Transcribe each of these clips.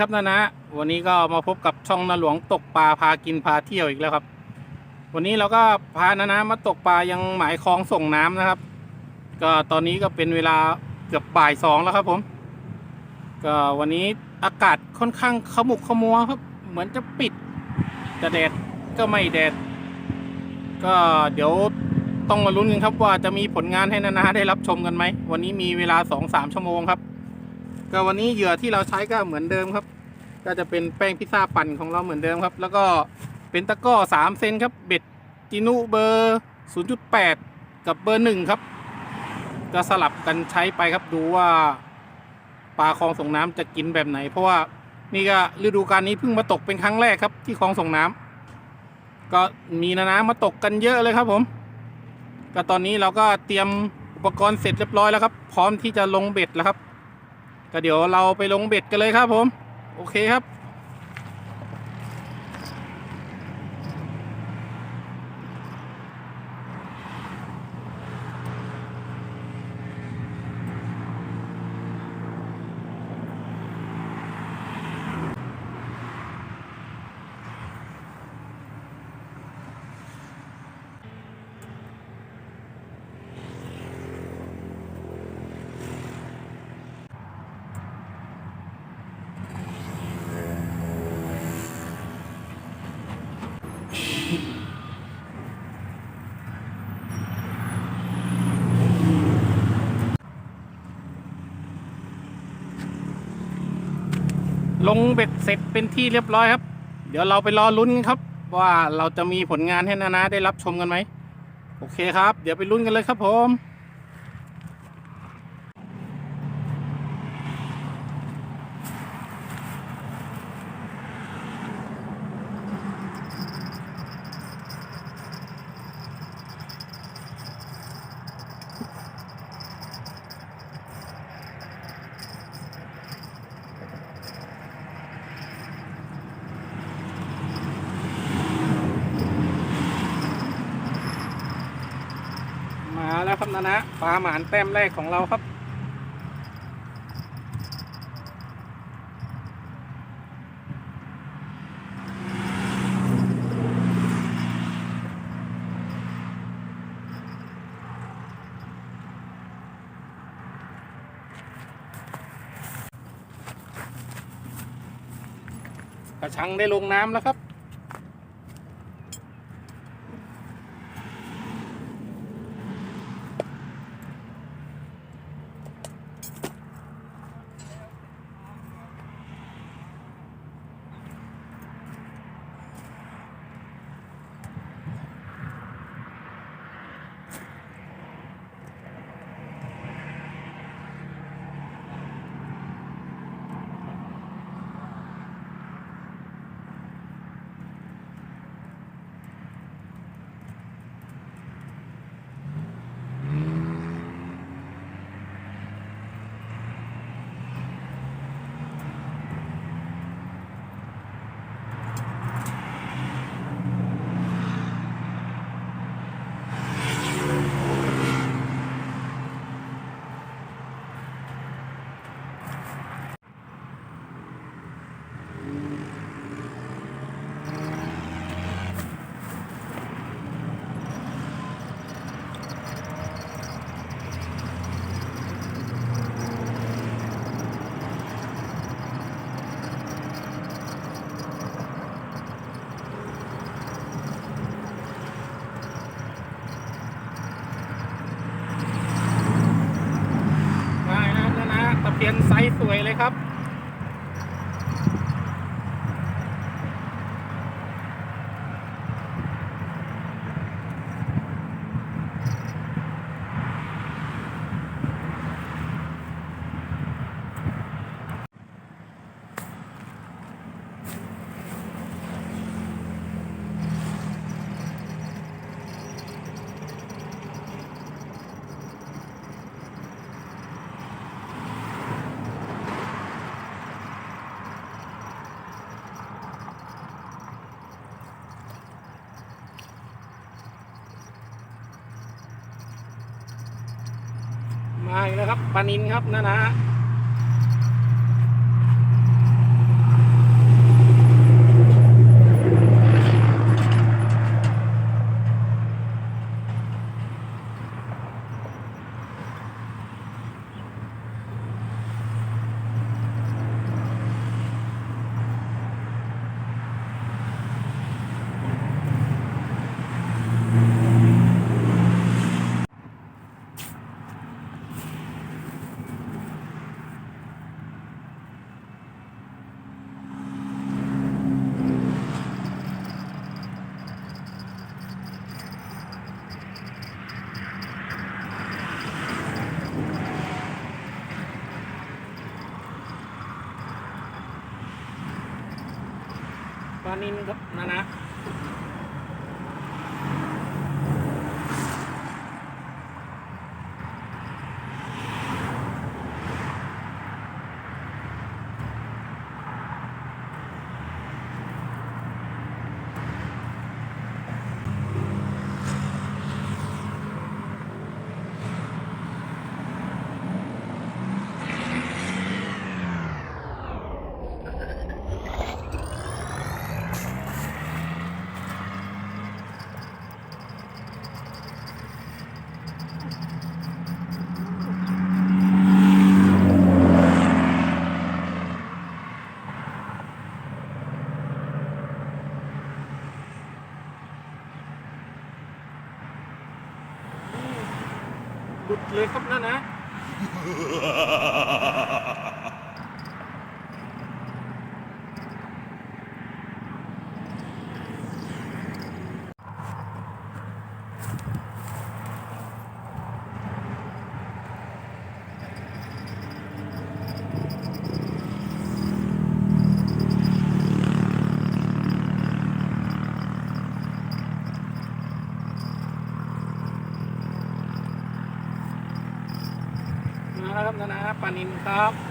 ครับนะนะ วันนี้ก็มาพบกับช่องนาหลวงตกปลาพากินพาเที่ยวอีกแล้วครับ วันนี้เราก็พานะนะมาตกปลายังหมายคลองส่งน้ำนะครับ ก็ตอนนี้ก็เป็นเวลาเกือบบ่ายสองแล้วครับผม ก็วันนี้อากาศค่อนข้างขมุกขมัวครับ เหมือนจะปิดแต่แดดก็ไม่แดด ก็เดี๋ยวต้องมาลุ้นกันครับว่าจะมีผลงานให้นานาได้รับชมกันไหมวันนี้มีเวลาสองสามชั่วโมงครับ ก็วันนี้เหยื่อที่เราใช้ก็เหมือนเดิมครับ ก็จะเป็นแป้งพิซซ่าปั่นของเราเหมือนเดิมครับ แล้วก็เป็นตะก้อสามเซนครับ เบ็ดจินุเบอร์ศูนย์จุดแปดกับเบอร์หนึ่งครับ ก็สลับกันใช้ไปครับดูว่าปลาคลองส่งน้ำจะกินแบบไหน เพราะว่านี่ก็ฤดูกาลนี้เพิ่งมาตกเป็นครั้งแรกครับ ที่คลองส่งน้ำก็มีนานามาตกกันเยอะเลยครับผม ก็ตอนนี้เราก็เตรียมอุปกรณ์เสร็จเรียบร้อยแล้วครับ พร้อมที่จะลงเบ็ดแล้วครับ ก็เดี๋ยวเราไปลงเบ็ดกันเลยครับผม โอเคครับ ลงเบ็ดเสร็จเป็นที่เรียบร้อยครับ เดี๋ยวเราไปรอลุ้นกันครับ ว่าเราจะมีผลงานให้นานาได้รับชมกันไหมโอเคครับ เดี๋ยวไปลุ้นกันเลยครับผม นานะปลาหมานแต้มแรกของเราครับ กระชังได้ลงน้ำแล้วครับ เลยครับ มาอีกแล้วครับปลานินครับนะนะ ลานินครับนะนะ เลยครับนั่นนะานินครับ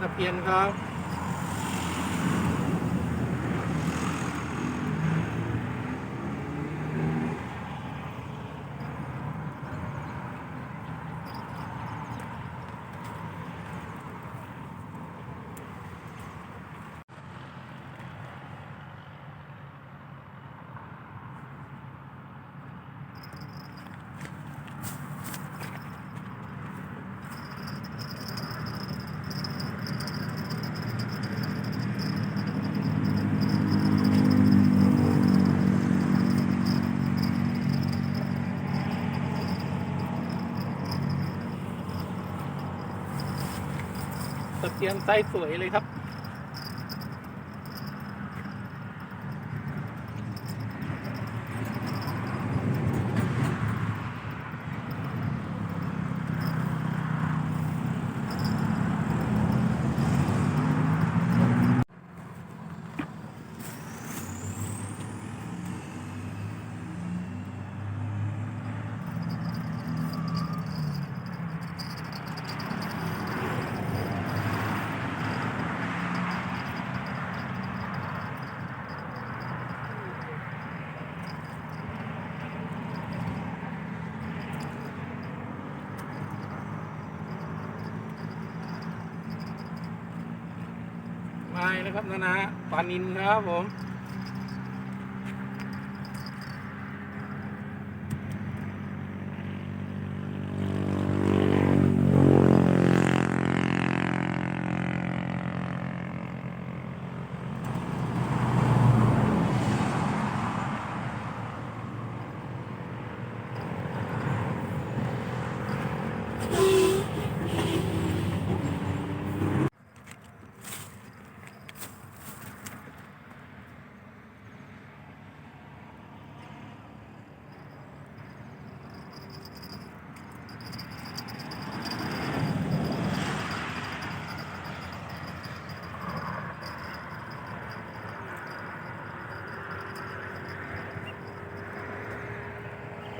ตะเพียนครับ ยนไซส์สวยเลยครับ ครับนะนะปลานินครับผม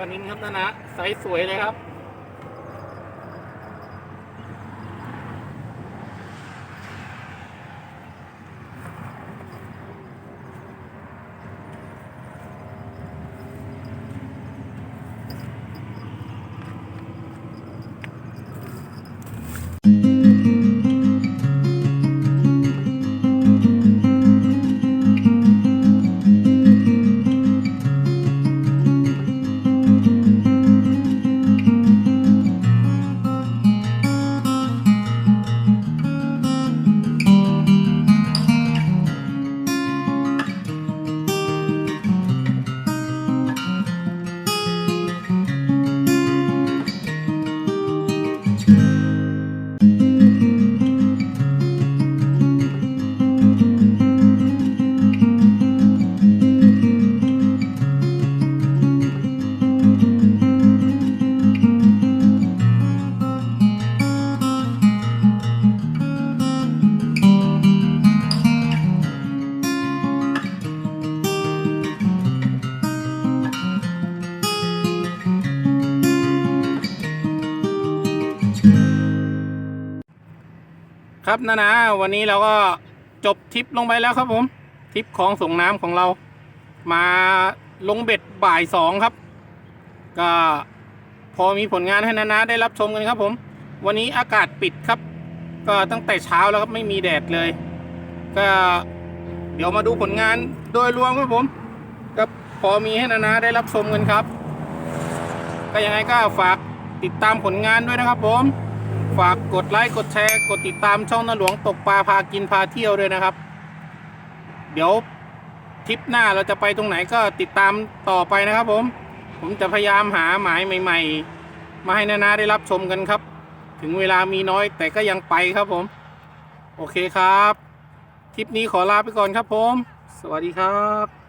ปลานี้ครับนะนะไซส์สวยเลยครับ thank mm -hmm. you ครับนะนะวันนี้เราก็จบทริปลงไปแล้วครับผมทริปของส่งน้ำของเรา มาลงเบ็ดบ่ายสองครับ ก็พอมีผลงานให้นานาได้รับชมกันครับผม วันนี้อากาศปิดครับ ก็ตั้งแต่เช้าแล้วครับไม่มีแดดเลย ก็เดี๋ยวมาดูผลงานโดยรวมครับผมก็พอมีให้นานาได้รับชมกันครับ ก็ยังไงก็ฝากติดตามผลงานด้วยนะครับผม ฝากกดไลค์กดแชร์กดติดตามช่องนาหลวงตกปลาพากินพาเที่ยวด้วยนะครับ เดี๋ยวทริปหน้าเราจะไปตรงไหนก็ติดตามต่อไปนะครับผม ผมจะพยายามหาหมายใหม่ ๆ มาให้นานาได้รับชมกันครับ ถึงเวลามีน้อยแต่ก็ยังไปครับผม โอเคครับทริปนี้ขอลาไปก่อนครับผม สวัสดีครับ